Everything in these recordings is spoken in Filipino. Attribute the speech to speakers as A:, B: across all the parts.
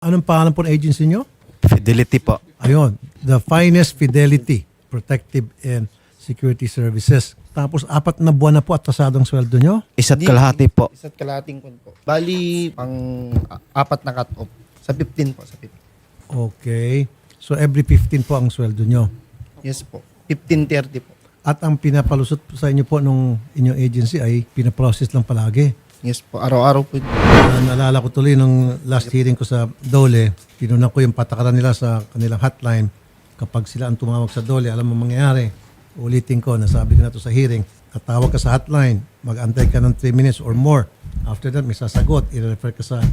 A: Anong pangalan po ng agency nyo?
B: Fidelity po.
A: Ayun, the finest fidelity, protective and security services. Tapos apat na buwan na po at pasadong sweldo nyo.
B: Isa't
C: Hindi.
B: kalahati po.
C: Isa't kalahating kun po. Bali, pang a- apat na cut-off. Sa 15 po, sa 15.
A: Okay. So every 15 po ang sweldo nyo.
C: Yes po. 15.30 po.
A: At ang pinapalusot po sa inyo po nung inyong agency ay pinaprocess lang palagi.
C: Yes po. Araw-araw po.
A: Uh, naalala ko tuloy nung last hearing ko sa Dole, pinunan ko yung patakaran nila sa kanilang hotline. Kapag sila ang tumawag sa Dole, alam mo mangyayari. Ulitin ko, nasabi ko na to sa hearing, tatawag ka sa hotline, mag-antay ka ng 3 minutes or more. After that, may sasagot, i-refer ka sa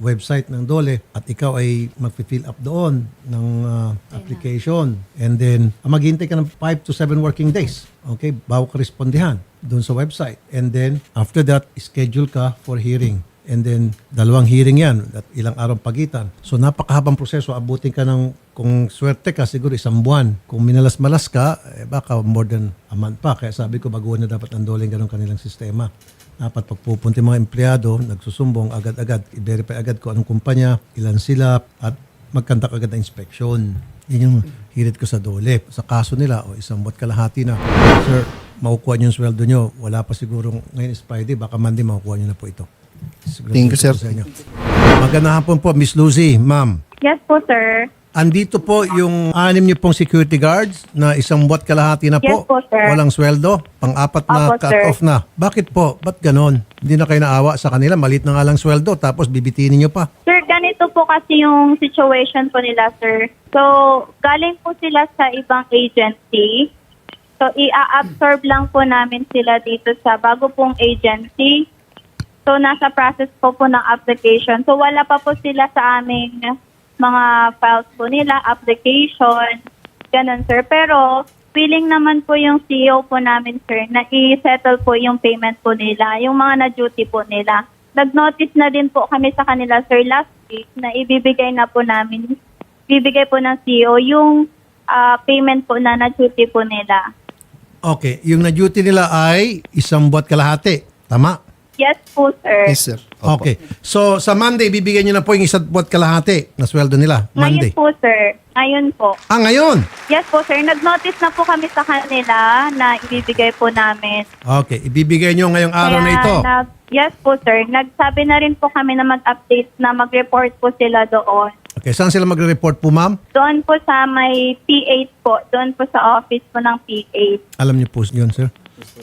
A: website ng Dole at ikaw ay mag-fill up doon ng uh, application. And then, ah, maghintay ka ng 5 to 7 working days. Okay? Bago ka respondihan doon sa website. And then, after that, schedule ka for hearing. And then, dalawang hearing yan at ilang araw pagitan. So, napakahabang proseso. Abutin ka ng, kung swerte ka, siguro isang buwan. Kung minalas-malas ka, eh, baka more than a month pa. Kaya sabi ko, baguhan na dapat ang doling ganun kanilang sistema. Dapat pagpupunti mga empleyado, nagsusumbong agad-agad, i-verify agad kung anong kumpanya, ilan sila, at magkandak agad ng inspection. Yun yung hirit ko sa dole. Sa kaso nila, o isang buwan kalahati na, Sir, makukuha niyo yung sweldo niyo. Wala pa siguro ngayon is Friday, baka Monday makukuha niyo na po ito. Siguro
C: Thank you, sir.
A: Sa inyo. Magandang hapon po, Miss Lucy, ma'am.
D: Yes po, sir.
A: Andito po yung anim niyo pong security guards na isang buwan kalahati na po.
D: Yes po, sir.
A: Walang sweldo. Pang-apat na
D: Opo, sir.
A: cut-off na. Bakit po? Ba't ganon? Hindi na kayo naawa sa kanila. Malit na nga lang sweldo. Tapos bibitinin niyo pa.
D: Sir, ganito po kasi yung situation po nila, sir. So, galing po sila sa ibang agency. So, i-absorb lang po namin sila dito sa bago pong agency. So, nasa process po po ng application. So, wala pa po sila sa aming mga files po nila, application, ganun, sir. Pero, feeling naman po yung CEO po namin, sir, na i-settle po yung payment po nila, yung mga na-duty po nila. Nag-notice na din po kami sa kanila, sir, last week na ibibigay na po namin, bibigay po ng CEO yung ah, payment po na na-duty po nila.
A: Okay. Yung na-duty nila ay isang buwan kalahati. Tama?
D: Yes po, sir.
C: Yes, sir. Opo.
A: Okay. So, sa Monday, bibigyan niyo na po yung isang buwan kalahati na sweldo nila. Monday.
D: Ngayon po, sir. Ngayon po.
A: Ah, ngayon?
D: Yes po, sir. Nag-notice na po kami sa kanila na ibibigay po namin.
A: Okay. Ibibigay niyo ngayong araw na
D: Kaya
A: ito.
D: nag- yes po, sir. Nagsabi na rin po kami na mag-update na mag-report po sila doon.
A: Okay. Saan sila magre-report po, ma'am?
D: Doon po sa may P8 po. Doon po sa office po ng P8.
A: Alam niyo po yun, sir.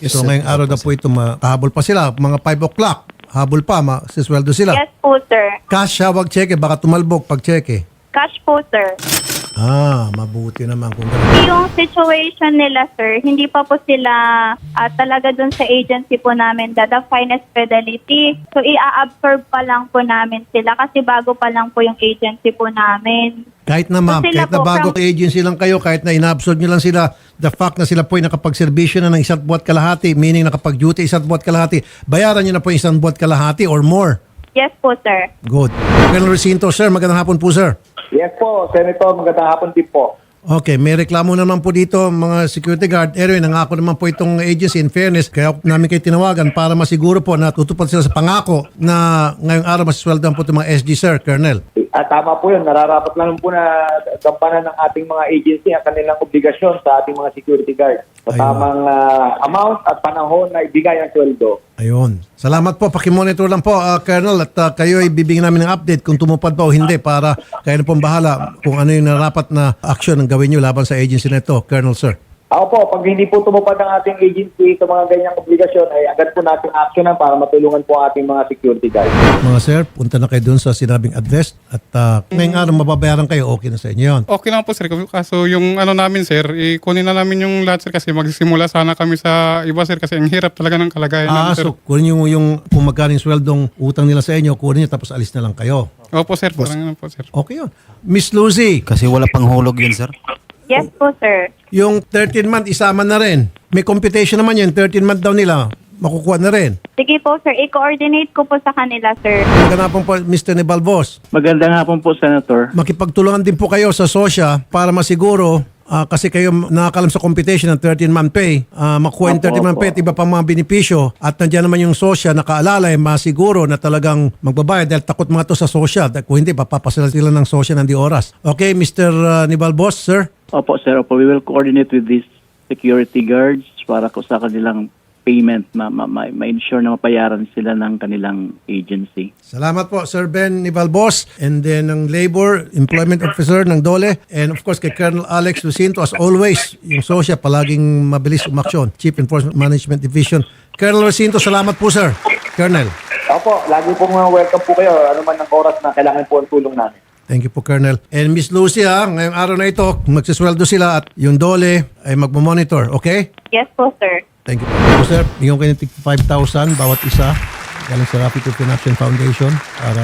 C: Yes,
A: so,
C: sir.
A: ngayong araw na po ito, makahabol pa sila. Mga 5 o'clock. Habol pa, masisweldo sila.
D: Yes po, sir.
A: Cash siya, wag cheque. Baka tumalbog pag cheque.
D: Cash po, sir.
A: Ah, mabuti naman kung gano'n.
D: Yung situation nila, sir, hindi pa po sila ah, talaga doon sa agency po namin, the, the finest fidelity. So, i-absorb pa lang po namin sila kasi bago pa lang po yung agency po namin.
A: Kahit na ma'am,
D: So, sila
A: kahit na
D: po
A: bago
D: from-
A: agency lang kayo, kahit na inabsorb nyo lang sila, the fact na sila po ay nakapag-servisyo na ng isang buwat kalahati, meaning nakapag-duty isang buwat kalahati, bayaran nyo na po yung isang buwat kalahati or more.
D: Yes po, sir.
A: Good. Colonel Recinto, sir, magandang hapon po, sir.
E: Yes po, Senator. Magandang hapon din po.
A: Okay, may reklamo naman po dito mga security guard. Anyway, nangako naman po itong agency in fairness. Kaya namin kayo tinawagan para masiguro po na tutupad sila sa pangako na ngayong araw masisweldoan po itong mga SG, sir, Colonel.
E: At tama po yun. Nararapat lang po na gampanan ng ating mga agency ang kanilang obligasyon sa ating mga security guard. Sa
A: Ayun.
E: tamang ah, amount at panahon na ibigay ang sweldo.
A: Ayun. Salamat po. Pakimonitor lang po, uh, Colonel. At uh, kayo ay bibigyan namin ng update kung tumupad pa o hindi para kayo na pong bahala kung ano yung narapat na action ang gawin nyo laban sa agency na ito, Colonel, sir.
E: Ako po, pag hindi po tumupad ang ating agency sa mga ganyang obligasyon, ay agad po natin actionan para matulungan po ang ating mga security guard.
A: Mga sir, punta na kayo dun sa sinabing address at uh, ngayong araw mababayaran kayo, okay na sa inyo yun.
F: Okay lang po sir. Kaso yung ano namin sir, ikunin na namin yung lahat sir kasi magsisimula sana kami sa iba sir kasi ang hirap talaga ng kalagayan
A: Ah,
F: namin sir.
A: so kunin nyo yung kung magkano yung sweldong utang nila sa inyo, kunin nyo tapos alis na lang kayo.
F: Opo sir, parang ano po sir.
A: Okay yun. Miss Lucy,
B: Kasi wala pang hulog yun, sir.
D: Yes po, sir.
A: Yung 13 month isama na rin. May computation naman yun, 13 month daw nila. Makukuha na rin.
D: Sige po, sir. I-coordinate ko po sa kanila, sir.
A: Magandang po Mr. Nebalbos.
G: Magandang hapon po, Senator.
A: Makipagtulungan din po kayo sa SOSYA para masiguro ah, kasi kayo nakakalam sa competition ng 13-month pay, ah, makuha yung
E: Opo,
A: 13-month pay at
E: opo.
A: iba pang mga benepisyo at nandiyan naman yung sosya nakaalalay, masiguro na talagang magbabayad dahil takot mga to sa sosya. Dahil Kung hindi, papapasala sila ng sosya ng di oras. Okay, Mr. ah, Nibalbos, sir?
G: Opo, sir. Opo, we will coordinate with these security guards para ko sa kanilang payment, ma- ma- ma- ma-ensure na mapayaran sila ng kanilang agency.
A: Salamat po, Sir Ben Nibalbos. And then ng Labor Employment Officer ng DOLE. And of course, kay Colonel Alex Lucinto. As always, yung sosya palaging mabilis umaksyon. Chief Enforcement Management Division. Colonel Lucinto, salamat po, sir. Colonel.
E: Opo, lagi pong welcome po kayo. Ano man ang oras na kailangan po ang tulong namin.
A: Thank you po, Colonel. And Miss Lucy, ha, ngayong araw na ito, magsisweldo sila at yung DOLE ay magmamonitor. Okay?
D: Yes po, sir.
A: Thank you po. So, sir, bigyan ko kayo ng tig 5,000 bawat isa. Galing sa Rapid Action Foundation para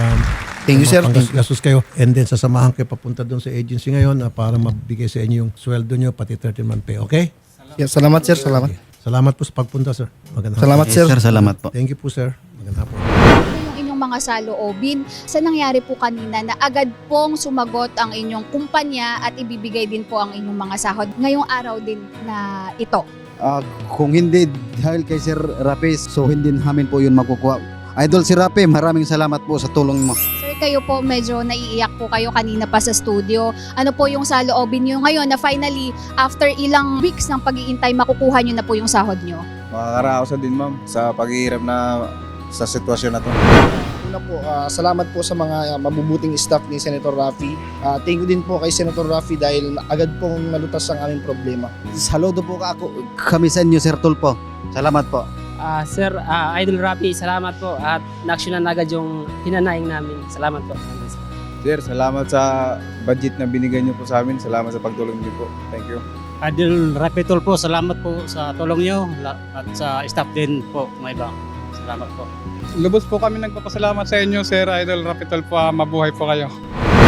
C: Thank you, sir. Thank you.
A: gastos kayo. And then sasamahan kayo papunta doon sa agency ngayon na para mabigay sa inyo yung sweldo nyo pati 13 month pay. Okay?
C: Yeah, salamat sir, salamat.
A: Salamat po sa pagpunta, sir. Magandang
C: Salamat sir.
B: sir, salamat po.
A: Thank you po, sir. Magandang hapon.
H: Ano yung inyong mga saloobin sa nangyari po kanina na agad pong sumagot ang inyong kumpanya at ibibigay din po ang inyong mga sahod ngayong araw din na ito.
B: Ah, kung hindi dahil kay Sir Rapi, so hindi namin po yun makukuha. Idol si Rapi, maraming salamat po sa tulong mo.
H: Sir, kayo po medyo naiiyak po kayo kanina pa sa studio. Ano po yung saloobin nyo ngayon na finally after ilang weeks ng pag-iintay makukuha nyo na po yung sahod nyo?
I: Makakaraosan din ma'am sa paghihirap na sa sitwasyon na to.
C: Una po, ah, salamat po sa mga ah, mabubuting staff ni Senator Rafi. Ah, thank you din po kay Senator Rafi dahil agad pong nalutas ang aming problema.
B: Saludo po ka ako, kami sa inyo, Sir Tulpo. Salamat po.
J: Ah, sir, ah, Idol Rapi, salamat po at naksyonan agad yung hinanaing namin. Salamat po.
I: Sir, salamat sa budget na binigay niyo po sa amin. Salamat sa pagtulong niyo po. Thank you.
J: Idol Rapi Tol po, salamat po sa tulong la- at sa staff din po, mga iba. Salamat po.
F: Lubos po kami nagpapasalamat sa inyo, Sir Idol Rapitol po. ah, Mabuhay po kayo.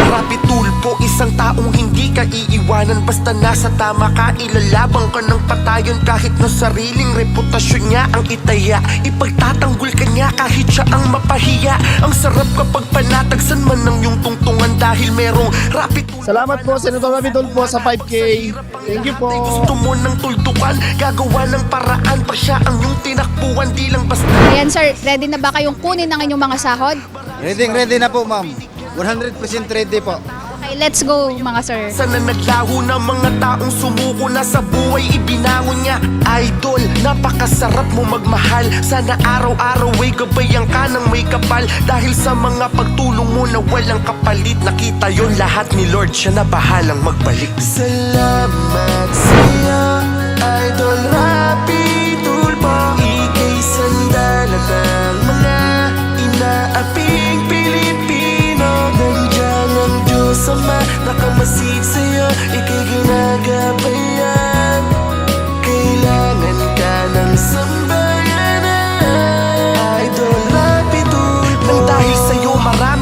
K: Rapid tulpo, isang taong hindi ka iiwanan Basta nasa tama ka, ilalabang ka ng patayon Kahit na sariling reputasyon niya ang itaya Ipagtatanggol ka niya kahit siya ang mapahiya Ang sarap kapag panatagsan man ng iyong tungtungan Dahil merong rapid
C: Salamat po, Senator Rafi Tulfo, sa 5K. Thank you po.
K: Gusto mo ng tuldukan, gagawa ng paraan pa siya ang iyong tinakbuhan Di lang basta
H: Ayan sir, ready na ba kayong kunin ang inyong mga sahod?
B: Ready, ready na po, ma'am. 100% ready po.
H: Let's go mga sir.
K: Sana naglaho ng mga taong sumuko na sa buhay ibinangon niya Idol, napakasarap mo magmahal. Sana araw-araw ay gabayan ka ng may kapal. Dahil sa mga pagtulong mo na walang kapalit Nakita yon lahat ni Lord, siya na bahalang magbalik. Salamat sa'yo, Idol Rapi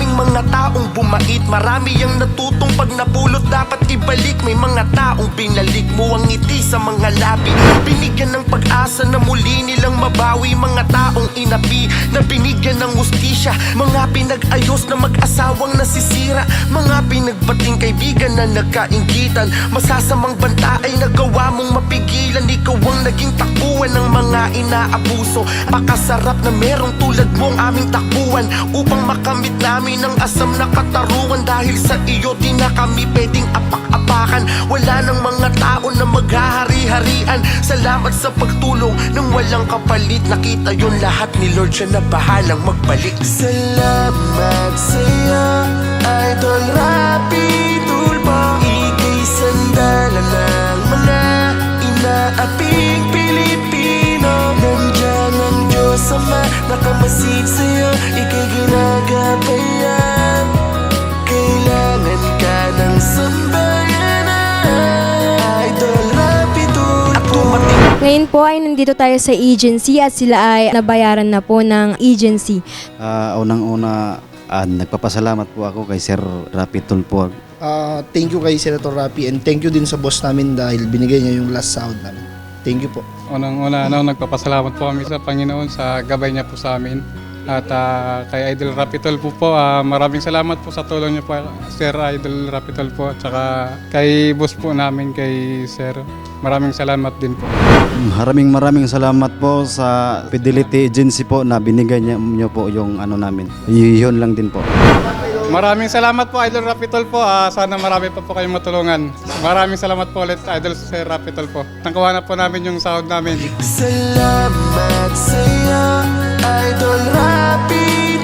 K: maraming mga taong bumait Marami ang natutong pag napulot dapat ibalik. May mga taong binalik mo ang ngiti sa mga labi. Binigyan ng pag-asa na muli nilang mabawi. Mga taong inapi na binigyan ng hustisya Mga pinag-ayos na mag-asawang nasisira. Mga pinagbating kaibigan na nagkaingitan Masasamang banta ay nagawa mong mapigilan. Ikaw ang naging takbuhan ng mga inaabuso. Pakasarap na merong tulad mong aming takbuhan. Upang makamit namin ang asam na katarungan Dahil sa iyo di na kami pwedeng apak-apakan. Wala nang mga tao na maghahari-harian. Salamat sa pagtulong ng walang kapalit. Nakita yon lahat ni Lord siya na bahalang magbalik. Salamat sa'yo, Idol Rapi. Tulpo Ika'y sandala ng mga inaaping Pilipino Nandiyan ang Diyos Ama. Nakamasid sa'yo, ika'y ginagabayan
L: Ngayon po ay nandito tayo sa agency at sila ay nabayaran na po ng agency.
B: Ah, unang-una, ah, nagpapasalamat po ako kay Sir Rapi Tulpo.
C: Ah, thank you kay Senator Rafi and thank you din sa boss namin dahil binigay niya yung last sahod namin. Thank you po.
F: Unang-una, ano, nagpapasalamat po kami sa Panginoon sa gabay niya po sa amin. At ah, kay Idol Rapitol po po, ah, maraming salamat po sa tulong niyo po, Sir Idol Rapitol po. At saka kay boss po namin, kay Sir. Maraming salamat din po.
B: Maraming maraming salamat po sa Fidelity Agency po na binigay niyo, po yung ano namin. Y- yun lang din po.
F: Maraming salamat po, Idol Rapitol po. Ah, sana marami pa po kayong matulungan. Maraming salamat po ulit, Idol Sir Rapitol po. Nakuha na po namin yung sahod namin.
M: Salamat sa'yo Idol Rapi